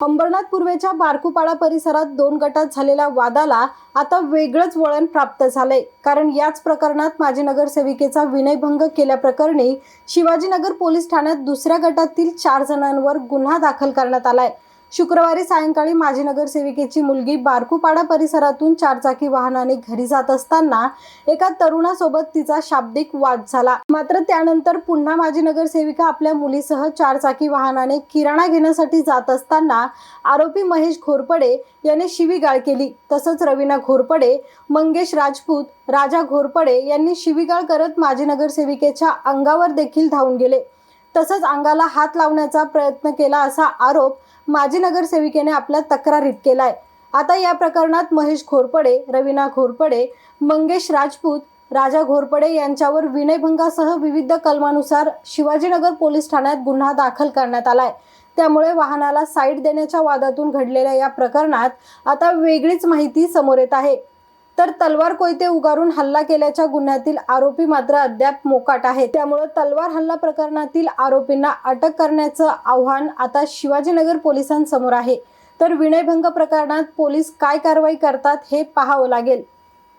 अंबरनाथ पूर्वेच्या बारकुपाडा परिसरात दोन गटात झालेल्या वादाला आता वेगळंच वळण प्राप्त झालंय. कारण याच प्रकरणात माजी नगरसेविकेचा विनयभंग केल्याप्रकरणी शिवाजीनगर पोलीस ठाण्यात दुसऱ्या गटातील चार जणांवर गुन्हा दाखल करण्यात आलाय. शुक्रवारी सायंकाळी माजी नगरसेविकेची मुलगी बारकुपाडा परिसरातून चारचाकी वाहनाने घरी जात असताना एका तरुणासोबत तिचा शाब्दिक वाद झाला. मात्र त्यानंतर पुन्हा माजी नगरसेविका आपल्या मुलीसह चारचाकी वाहनाने किराणा घेण्यासाठी जात असताना आरोपी महेश घोरपडे याने शिवीगाळ केली. तसंच रवीना घोरपडे मंगेश राजपूत राजा घोरपडे यांनी शिवीगाळ करत माजी नगरसेविकेच्या अंगावर देखील धावून गेले. तसंच अंगाला हात लावण्याचा प्रयत्न केला असा आरोप माजी नगरसेविकेने आपल्या तक्रारीत केलाय. आता या प्रकरणात महेश घोरपडे रवीना घोरपडे मंगेश राजपूत राजा घोरपडे यांच्यावर विनयभंगासह विविध कलमानुसार शिवाजीनगर पोलीस ठाण्यात गुन्हा दाखल करण्यात आलाय. त्यामुळे वाहनाला साईड देण्याच्या वादातून घडलेल्या या प्रकरणात आता वेगळीच माहिती समोर येत आहे. तर तलवार कोयते उगारून हल्ला केल्याच्या गुन्ह्यातील आरोपी मात्र अद्याप मोकाट आहे त्यामुळे तलवार हल्ला प्रकरणातील आरोपींना अटक करण्याचं आव्हान आता शिवाजीनगर पोलिसांसमोर आहे. तर विनयभंग प्रकरणात पोलीस काय कारवाई करतात हे पाहावं लागेल.